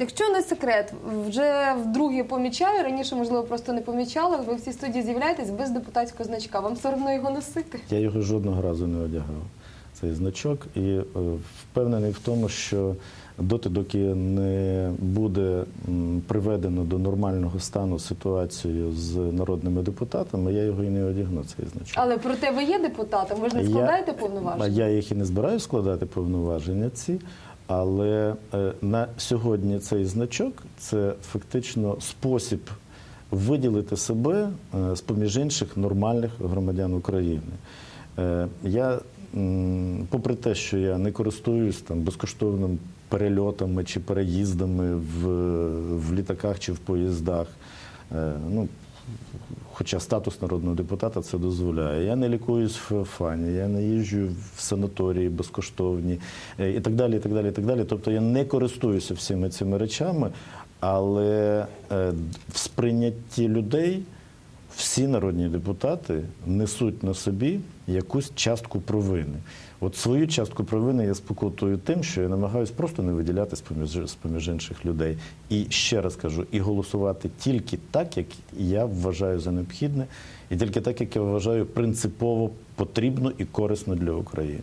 якщо не секрет, вже вдруге помічаю. Раніше, можливо, просто не помічала. Ви в цій студії з'являєтесь без депутатського значка. Вам соромно його носити? Я його жодного разу не одягав, цей значок, і е, впевнений в тому, що доти, доки не буде м, приведено до нормального стану ситуацію з народними депутатами, я його і не одягну, цей значок. Але проте ви є депутатом, ви ж не складаєте повноваження. я їх і не збираюся складати повноваження ці. Але е, на сьогодні цей значок це фактично спосіб виділити себе е, з поміж інших нормальних громадян України. Е, я, попри те, що я не користуюсь там безкоштовним перельотами чи переїздами в, в літаках чи в поїздах. Ну, Хоча статус народного депутата це дозволяє. Я не лікуюсь в фані, я не їжджу в санаторії безкоштовні е, і так далі. і так далі, і так далі. Тобто я не користуюся всіми цими речами, але е, в сприйнятті людей всі народні депутати несуть на собі якусь частку провини. От свою частку провини я спокутую тим, що я намагаюся просто не виділяти з поміж, інших людей. І ще раз кажу, і голосувати тільки так, як я вважаю за необхідне, і тільки так, як я вважаю принципово потрібно і корисно для України.